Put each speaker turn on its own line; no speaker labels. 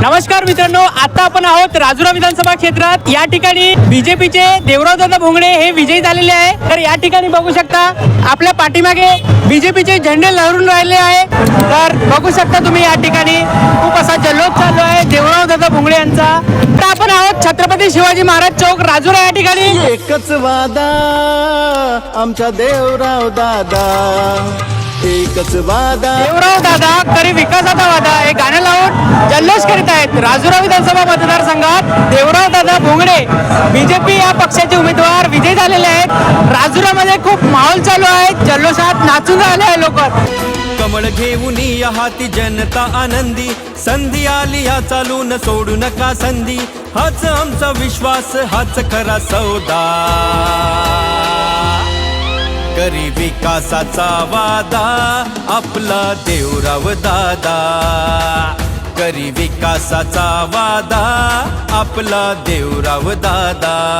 नमस्कार मित्रांनो आता आपण आहोत राजुरा विधानसभा क्षेत्रात. या ठिकाणी बीजेपीचे देवरावदादा भोंगडे हे विजयी झालेले आहे. तर या ठिकाणी बघू शकता आपल्या पाठीमागे बीजेपीचे झेंडे लहरून राहिले आहे. तर बघू शकता तुम्ही या ठिकाणी खूप असा जल्लोष चालू आहे देवराव दादा भोंगडे यांचा. तर आपण आहोत छत्रपती शिवाजी महाराज चौक राजुरा या ठिकाणी.
एकच वादा आमच्या देवराव दादा एकच वादा.
देवराव दादा करी विकासाचा वादा. हे गाणं लावून जल्लोष करीत आहेत. राजुरा विधानसभा मतदारसंघात देवराव दादा भोंगडे बीजेपी या पक्षाचे उमेदवार विजयी झालेले आहेत. राजुरामध्ये खूप माहोल चालू आहे. जल्लोषात नाचून राहिले आहे लोक.
कमळ घेऊन या हाती जनता आनंदी. संधी आली या चालून सोडू नका संधी. हाच आमचा विश्वास हाच खरा सौदा. करी विकासाचा वादा आपला देवराव दादा. करी विकासाचा वादा आपला देवराव दादा.